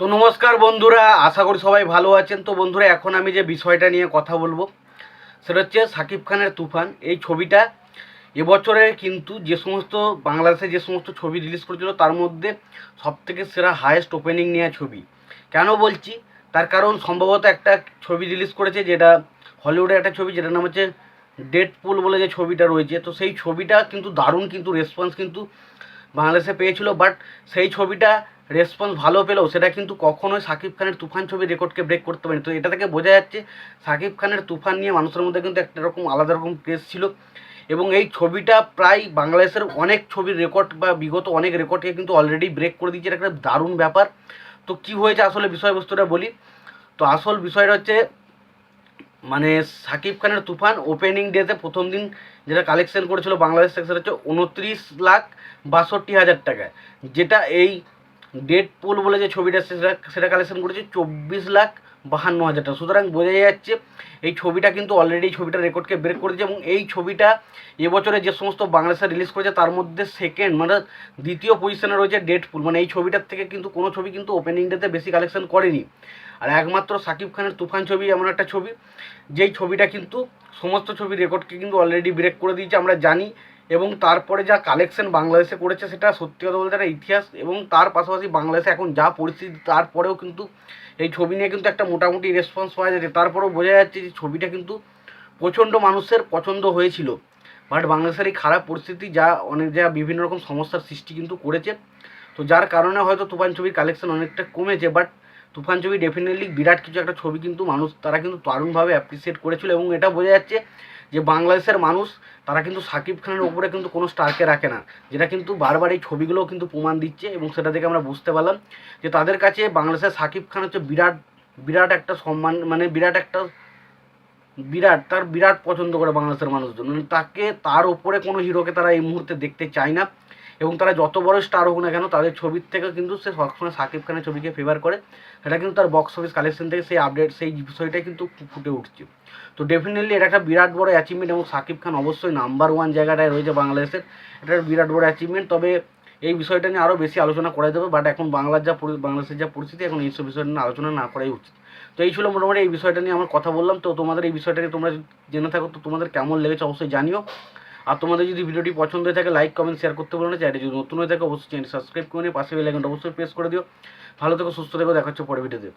তো নমস্কার বন্ধুরা, আশা করি সবাই ভালো আছেন। তো বন্ধুরা, এখন আমি যে বিষয়টা নিয়ে কথা বলব, সেটা হচ্ছে সাকিব খানের তুফান। এই ছবিটা এবছরে কিন্তু যে সমস্ত বাংলাদেশে যে সমস্ত ছবি রিলিজ করেছিল, তার মধ্যে সবথেকে সেরা হায়েস্ট ওপেনিং নেওয়া ছবি। কেন বলছি? তার কারণ সম্ভবত একটা ছবি রিলিজ করেছে যেটা হলিউডের একটা ছবি, যেটার নাম হচ্ছে ডেড পুল বলে যে ছবিটা রয়েছে। তো সেই ছবিটা কিন্তু দারুণ কিন্তু রেসপন্স কিন্তু বাংলাদেশে পেয়েছিল। বাট সেই ছবিটা রেসপন্স ভালো পেলেও সেটা কিন্তু কখনোই সাকিব খানের তুফান ছবির রেকর্ডকে ব্রেক করতে পারেনি। তো এটা থেকে বোঝা যাচ্ছে সাকিব খানের তুফান নিয়ে মানুষের মধ্যে কিন্তু একটা রকম আলাদা রকম ক্রেজ ছিল এবং এই ছবিটা প্রায় বাংলাদেশের অনেক ছবির রেকর্ড বা বিগত অনেক রেকর্ডকে কিন্তু অলরেডি ব্রেক করে দিয়েছে। এটা একটা দারুণ ব্যাপার। তো কি হয়েছে আসলে বিষয়বস্তুটা বলি? তো আসল বিষয়টা হচ্ছে মানে সাকিব খানের তুফান ওপেনিং ডেতে প্রথম দিন যেটা কালেকশন করেছিল বাংলাদেশ সেটা হচ্ছে উনত্রিশ লাখ বাষট্টি হাজার টাকায়। যেটা এই ডেড পুল বলে যে ছবিটা সেটা সেটা কালেকশন করেছে চব্বিশ লাখ বাহান্ন হাজার টাকা। সুতরাং বোঝা যাচ্ছে এই ছবিটা কিন্তু অলরেডি এই ছবিটার রেকর্ডকে ব্রেক করেছে এবং এই ছবিটা এবছরে যে সমস্ত বাংলাদেশে রিলিজ করেছে তার মধ্যে সেকেন্ড মানে দ্বিতীয় পজিশনে রয়েছে ডেড পুল মানে এই ছবিটার থেকে কিন্তু কোনো ছবি কিন্তু ওপেনিং ডেতে বেশি কালেকশন করেনি। আর একমাত্র সাকিব খানের তুফান ছবি এমন একটা ছবি, যেই ছবিটা কিন্তু সমস্ত ছবির রেকর্ডকে কিন্তু অলরেডি ব্রেক করে দিয়েছে। আমরা জানি এবং তারপরে যা কালেকশন বাংলাদেশে করেছে সেটা সত্যি কথা বলতে একটা ইতিহাস এবং তার পাশাপাশি বাংলাদেশে এখন যা পরিস্থিতি, তারপরেও কিন্তু এই ছবি নিয়ে কিন্তু একটা মোটামুটি রেসপন্স পাওয়া যাচ্ছে তারপরেও বোঝা যাচ্ছে যে ছবিটা কিন্তু প্রচণ্ড মানুষের পছন্দ হয়েছিল। বাট বাংলাদেশের এই খারাপ পরিস্থিতি যা অনেক, যা বিভিন্ন রকম সমস্যার সৃষ্টি কিন্তু করেছে। তো যার কারণে হয়তো তুফান ছবির কালেকশন অনেকটা কমেছে বাট তুফান ছবি ডেফিনেটলি বিরাট কিছু একটা ছবি কিন্তু মানুষ, তারা কিন্তু দারুণভাবে অ্যাপ্রিসিয়েট করেছিল এবং এটা বোঝা যাচ্ছে যে বাংলাদেশের মানুষ, তারা কিন্তু সাকিব খানের ওপরে কিন্তু কোনো স্টারকে রাখে না, যেটা কিন্তু বারবার এই ছবিগুলোও কিন্তু প্রমাণ দিচ্ছে এবং সেটা থেকে আমরা বুঝতে পারলাম যে তাদের কাছে বাংলাদেশের সাকিব খান হচ্ছে বিরাট বিরাট একটা সম্মান মানে বিরাট একটা, বিরাট, তার বিরাট পছন্দ করে বাংলাদেশের মানুষজন মানে তাকে, তার ওপরে কোনো হিরোকে তারা এই মুহূর্তে দেখতে চায় না। এবং তারা যত বড় স্টার হোক না কেন, তাদের ছবির থেকে কিন্তু সে সবসময় সাকিব খানের ছবিকে ফেভার করে। সেটা কিন্তু তার বক্স অফিস কালেকশন থেকে সেই আপডেট সেই বিষয়টাই কিন্তু ফুটে উঠছে। তো ডেফিনেটলি এটা একটা বিরাট বড় অ্যাচিভমেন্ট এবং সাকিব খান অবশ্যই নাম্বার ওয়ান জায়গাটায় রয়েছে বাংলাদেশের। এটা বিরাট বড় অ্যাচিভমেন্ট তবে এই বিষয়টা নিয়ে আরও বেশি আলোচনা করা যাবে বাট এখন বাংলার যা বাংলাদেশের যা পরিস্থিতি, এখন এইসব বিষয়টা নিয়ে আলোচনা না করাই উচিত। তো এই ছিল মোটামুটি এই বিষয়টা নিয়ে আমার কথা বললাম। তো তোমাদের এই বিষয়টাকে তোমরা জেনে থাকো, তো তোমাদের কেমন লেগেছে অবশ্যই জানিও। আর তোমাদের যদি ভিডিওটি পছন্দ হয়ে থাকে লাইক কমেন্ট শেয়ার করতে বলো না। যদি নতুন হয়ে থাকে, অবশ্যই চ্যানেল সাবস্ক্রাইব করে নিয়ে পাশে বেল আইকনটা অবশ্যই প্রেস করে দিও। ভালো থেকো, সুস্থ থেকো, দেখা হচ্ছে পরে ভিডিওতে